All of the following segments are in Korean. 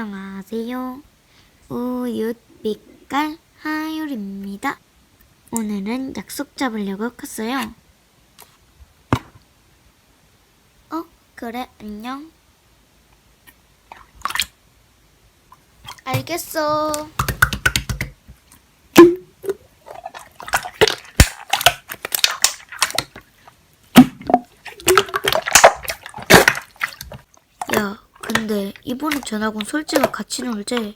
안녕하세요. 우윳 빛깔 하율입니다. 오늘은 약속 잡으려고 컸어요. 어, 그래, 안녕. 알겠어. 야, 근데 이번에 전학 온 솔지가 같이 놀재?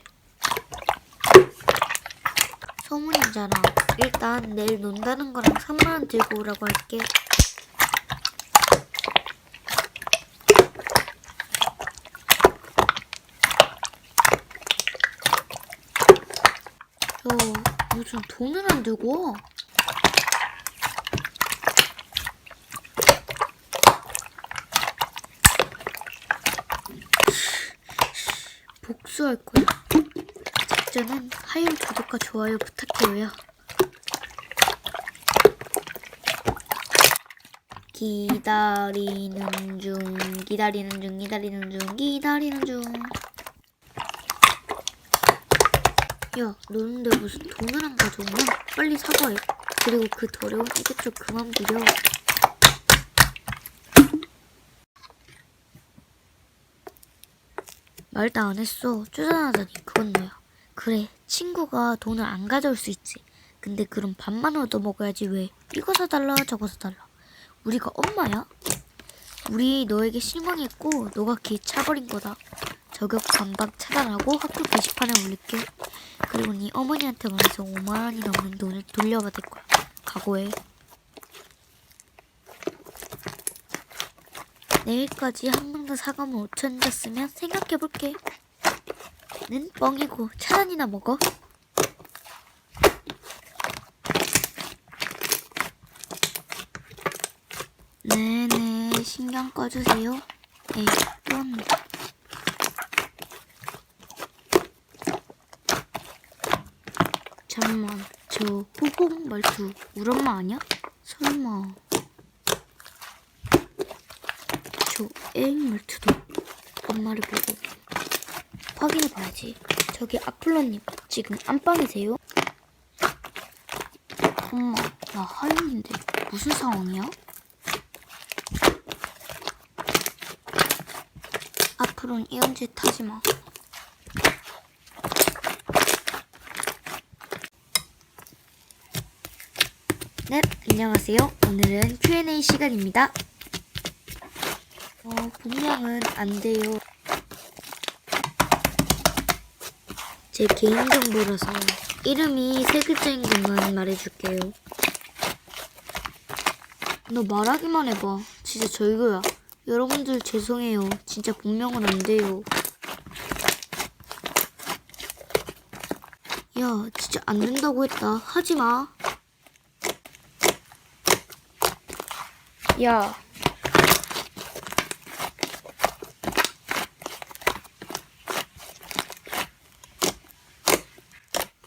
소문이잖아. 일단 내일 논다는 거랑 3만 원 들고 오라고 할게. 야, 무슨 돈을 안 들고 와? 복수할 거야. 작전은 하율 구독과 좋아요 부탁해요. 기다리는 중, 기다리는 중, 기다리는 중, 기다리는 중. 야, 노는데 무슨 돈을 안 가져오냐? 빨리 사과해. 그리고 그 더러운 좀 그만 부려. 말도 안 했어. 쪼잔하다니 그건 너야. 그래, 친구가 돈을 안 가져올 수 있지. 근데 그럼 밥만 얻어 먹어야지 왜? 이거 사달라 저거 사달라. 우리가 엄마야? 우리 너에게 실망했고 너가 기 차버린 거다. 저격 반박 차단하고 학교 게시판에 올릴게. 그리고 네 어머니한테 말해서 5만 원이 넘는 돈을 돌려받을 거야. 각오해. 내일까지 한 명도 사과문 5천 원 줬으면 생각해볼게. 는 뻥이고 차단이나 먹어. 네네 신경 꺼주세요. 에이 또. 잠만 저 호복 말투 우리 엄마 아니야? 설마 저 애인 말투도 엄마를 보고 확인해 봐야지. 저기 아플로님 지금 안방이세요? 엄마 나 하윤인데 무슨 상황이야? 앞으로는 이런 짓 하지 마. 네, 안녕하세요. 오늘은 Q&A 시간입니다. 어, 분량은 안 돼요. 제 개인정보라서 이름이 세 글자인 것만 말해줄게요. 너 말하기만 해봐. 진짜 절교야. 여러분들 죄송해요. 진짜 본명은 안 돼요. 야, 진짜 안 된다고 했다. 하지 마. 야.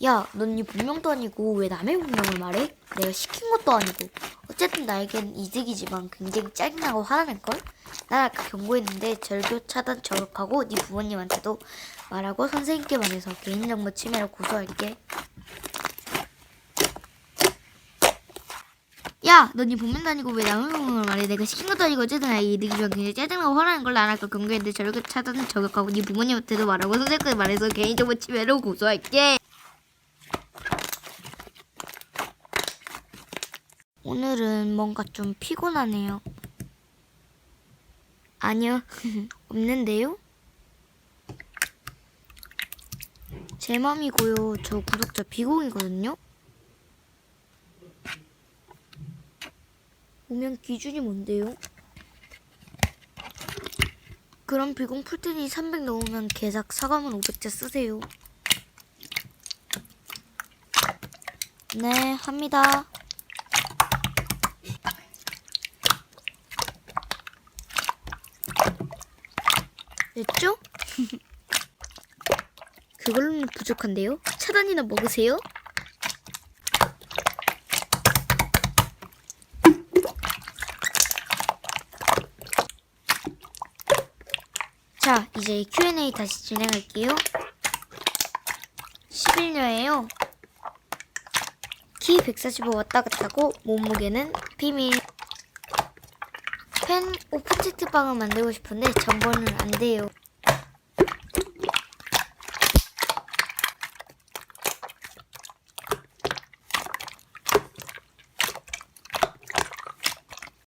야, 넌 네 본명도 아니고 왜 남의 본명을 말해? 내가 시킨 것도 아니고. 어쨌든 나에겐 이득이지만 굉장히 짜증나고 화나는걸? 난 아까 경고했는데 절교 차단 저격하고 네 부모님한테도 말하고 선생님께 말해서 개인정보 침해로 고소할게. 야, 너 네 본명도 아니고 왜 남의 본명을 말해? 내가 시킨 것도 아니고 어쨌든 나의 이득이지만 굉장히 짜증나고 화나는 걸 난 아까 경고했는데 절교 차단 저격하고 네 부모님한테도 말하고 선생님께 말해서 개인정보 침해로 고소할게. 오늘은 뭔가 좀 피곤하네요. 아니요, 없는데요? 제 맘이고요. 저 구독자 비공이거든요? 오면 기준이 뭔데요? 그럼 비공 풀 테니 300 넣으면 계약 사과문 500자 쓰세요. 네, 합니다. 됐죠? 그걸로는 부족한데요? 차단이나 먹으세요? 자, 이제 Q&A 다시 진행할게요. 11녀예요. 키 145 왔다 갔다 하고 몸무게는 비밀. 펜 오픈체트 빵을 만들고 싶은데 정보는 안 돼요.